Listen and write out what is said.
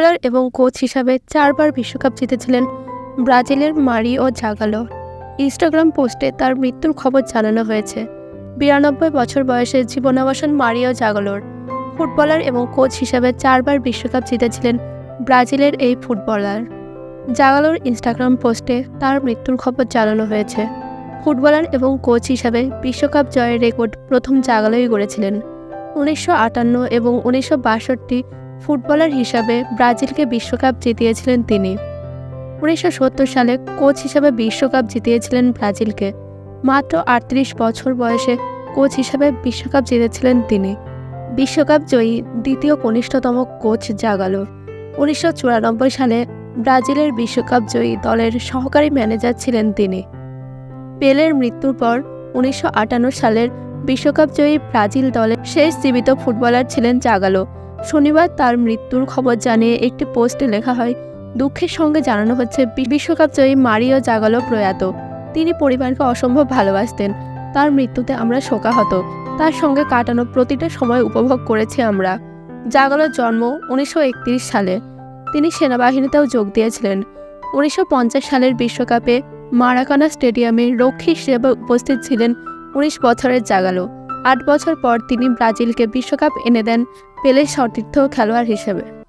Footballer এবং coach হিসাবে চারবার বিশ্বকাপ জিতেছিলেন ব্রাজিলের মারিও জাগালো। ইনস্টাগ্রাম পোস্টে তার মৃত্যুর খবর জানানো হয়েছে। বিরানব্বই বছর বয়সে জীবনাবসান মারিও জাগালোর। ফুটবলার এবং কোচ হিসাবে চারবার বিশ্বকাপ জিতেছিলেন ব্রাজিলের এই ফুটবলার। জাগালোর ইনস্টাগ্রাম পোস্টে তার মৃত্যুর খবর জানানো হয়েছে। ফুটবলার এবং কোচ হিসাবে বিশ্বকাপ জয়ের রেকর্ড প্রথম জাগালোই গড়েছিলেন। উনিশশো আটান্ন এবং উনিশশো বাষট্টি ফুটবলার হিসাবে ব্রাজিলকে বিশ্বকাপ জিতিয়েছিলেন তিনি। উনিশশো সত্তর সালে কোচ হিসাবে বিশ্বকাপ জিতিয়েছিলেন ব্রাজিলকে। মাত্র আটত্রিশ বছর বয়সে কোচ হিসাবে বিশ্বকাপ জিতেছিলেন তিনি। বিশ্বকাপ জয়ী দ্বিতীয় কনিষ্ঠতম কোচ জাগালো। উনিশশো চুরানব্বই সালে ব্রাজিলের বিশ্বকাপ জয়ী দলের সহকারী ম্যানেজার ছিলেন তিনি। পেলের মৃত্যুর পর উনিশশো আটান্ন সালের বিশ্বকাপ জয়ী ব্রাজিল দলের শেষ জীবিত ফুটবলার ছিলেন জাগালো। শনিবার তার মৃত্যুর খবর জানিয়ে একটি পোস্টে লেখা হয়, দুঃখের সঙ্গে জানানো হচ্ছে বিশ্বকাপ জয়ী মারিও জাগালো প্রয়াত। তিনি পরিবারকে অসম্ভব ভালোবাসতেন। তার মৃত্যুতে আমরা শোকাহত। তার সঙ্গে কাটানো প্রতিটা সময় উপভোগ করেছি আমরা। জাগালোর জন্ম উনিশশো একত্রিশ সালে। তিনি সেনাবাহিনীতেও যোগ দিয়েছিলেন। উনিশশো পঞ্চাশ সালের বিশ্বকাপে মারাকানা স্টেডিয়ামে রক্ষী হিসেবে উপস্থিত ছিলেন উনিশ বছরের জাগালো। আট বছর পর তিনি ব্রাজিলকে বিশ্বকাপ এনে দেন পেলে সতীর্থ খেলোয়াড় হিসেবে।